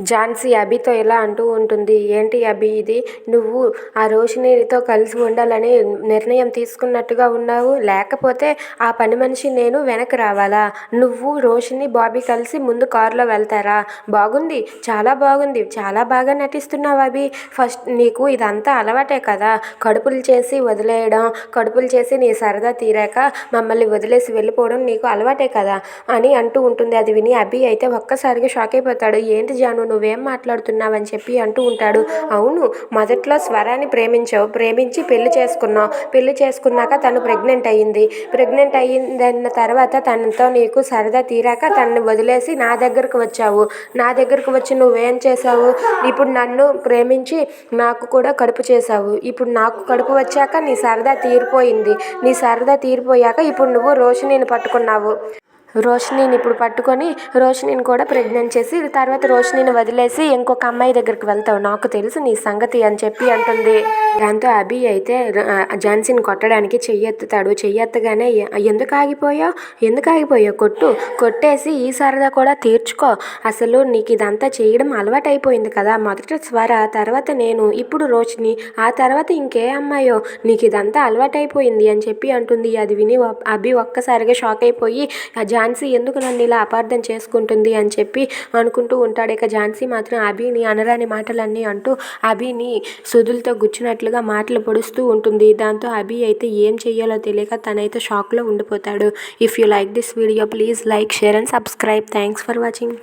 ఝాన్సీ అభితో ఇలా అంటూ ఉంటుంది? ఏంటి అభి ఇది? నువ్వు ఆ రోషిణితో కలిసి ఉండాలని నిర్ణయం తీసుకున్నట్టుగా ఉన్నావు. లేకపోతే ఆ పని మనిషి నేను వెనక్కి రావాలా? నువ్వు రోషిణి బాబీ కలిసి ముందు కారులో వెళ్తారా? బాగుంది. చాలా బాగుంది. చాలా బాగా నటిస్తున్నావు అభి. ఫస్ట్ నీకు ఇదంతా అలవాటే కదా. కడుపులు చేసి వదిలేయడం కడుపులు చేసి నీ సరదా తీరాక మమ్మల్ని వదిలేసి వెళ్ళిపోవడం నీకు అలవాటే కదా అని అంటూ ఉంటుంది. అది విని అభి అయితే ఒక్కసారిగా షాక్ అయిపోతాడు. ఏంటి జాను నువ్వేం మాట్లాడుతున్నావని చెప్పి అంటూ ఉంటాడు. అవును మొదట్లో స్వరాన్ని ప్రేమించావు ప్రేమించి పెళ్ళి చేసుకున్నావు. పెళ్ళి చేసుకున్నాక తను ప్రెగ్నెంట్ అయ్యింది. ప్రెగ్నెంట్ అయ్యిందన్న తర్వాత తనతో నీకు సరదా తీరాక తనని వదిలేసి నా దగ్గరకు వచ్చావు. నా దగ్గరకు వచ్చి నువ్వేం చేసావు ఇప్పుడు నన్ను ప్రేమించి నాకు కూడా కడుపు చేసావు ఇప్పుడు నాకు కడుపు వచ్చాక నీ సరదా తీరిపోయింది. నీ సరదా తీరిపోయాక ఇప్పుడు నువ్వు రోషిణిని పట్టుకున్నావు. రోషినీని ఇప్పుడు పట్టుకొని రోషినీని కూడా ప్రెగ్నెంట్ చేసి తర్వాత రోషినీని వదిలేసి ఇంకొక అమ్మాయి దగ్గరికి వెళ్తావు. నాకు తెలుసు నీ సంగతి అని చెప్పి అంటుంది. దాంతో అభి అయితే ర- ఝాన్సీని కొట్టడానికి చెయ్యెత్తుతాడు చెయ్యెత్తగానే ఎందుకు ఆగిపోయావు? ఎందుకు ఆగిపోయావు? కొట్టు. కొట్టేసి ఈ సరదా కూడా తీర్చుకో. అసలు నీకు ఇదంతా చేయడం అలవాటైపోయింది కదా. మొదట స్వర తర్వాత నేను ఇప్పుడు రోషిని ఆ తర్వాత ఇంకే అమ్మాయో? నీకు ఇదంతా అలవాటైపోయింది అని చెప్పి అంటుంది. అది విని అభి ఒక్కసారిగా షాక్ అయిపోయి ఆ ఝాన్సీ ఎందుకు నన్ను ఇలా అపార్థం చేసుకుంటుంది అని చెప్పి అనుకుంటూ ఉంటాడు. ఇక ఝాన్సీ మాత్రం అభిని అనరాని మాటలన్నీ అంటూ అభిని సుధులతో గుచ్చినట్లుగా మాటలు పొడుస్తూ ఉంటుంది. దాంతో అభి అయితే ఏం చెయ్యాలో తెలియక తనైతే షాక్లో ఉండిపోతాడు. If you like this video please like share and subscribe thanks for watching